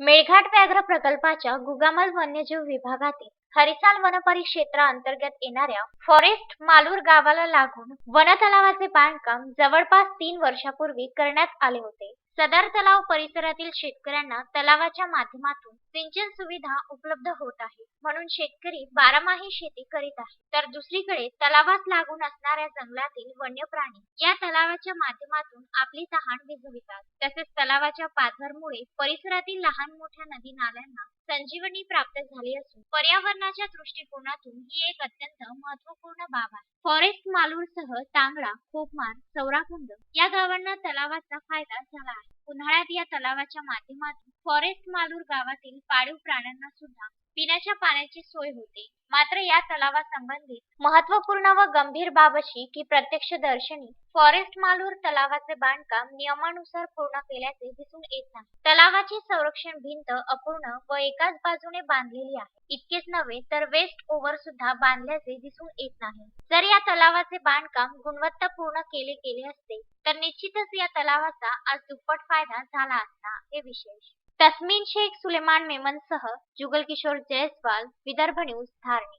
मेळघाट व्याघ्र प्रकल्पाच्या गुगामल वन्यजीव विभागातील हरिसाल वनपरिक्षेत्रा अंतर्गत येणाऱ्या फॉरेस्ट मालूर गावाला लागून वनतलावाचे बांधकाम जवळपास तीन वर्षापूर्वी करण्यात आले होते. सदर तलाव परिसरातील शेतकऱ्यांना तलावाच्या माध्यमातून सिंचन सुविधा उपलब्ध होत आहे. म्हणून शेतकरी बारामाही शेती करीत आहे. तर दुसरीकडे तलावास लागून असणाऱ्या जंगलातील वन्य प्राणी या तलावाच्या माध्यमातून आपली तहान विझवितात. तसेच तलावाच्या पाझरमुळे परिसरातील लहान मोठ्या नदी नाल्यांना संजीवनी प्राप्त झाली असून पर्यावरणाच्या दृष्टिकोनातून ही एक अत्यंत महत्त्वपूर्ण बाब आहे. फॉरेस्ट मालूरसह तांगडा खोपमार चौराकुंड या गावांना तलावाचा फायदा झाला आहे. उन्हाळ्यात या तलावाच्या माध्यमातून फॉरेस्ट मालूर गावातील पाळीव प्राण्यांना सुद्धा पिण्याच्या पाण्याची सोय होते. मात्र या तलावासंबंधित महत्त्वपूर्ण व गंभीर बाब अशी की प्रत्यक्षदर्शनी फॉरेस्ट मालूर तलावाचे बांधकाम नियमानुसार पूर्ण केल्याचे दिसून येत नाही. तलावाची संरक्षण भिंत अपूर्ण व एकाच बाजूने बांधलेली आहे. इतकेच नव्हे तर वेस्ट ओव्हर सुद्धा बांधल्याचे दिसून येत नाही. जर या तलावाचे बांधकाम गुणवत्तापूर्ण केले गेले असते तर निश्चितच या तलावाचा आज दुप्पट फायदा झाला असता हे विशेष. तस्मीन शेख सुलेमान मेमनसह जुगल किशोर जयस्वाल विदर्भ न्यूज धारणी.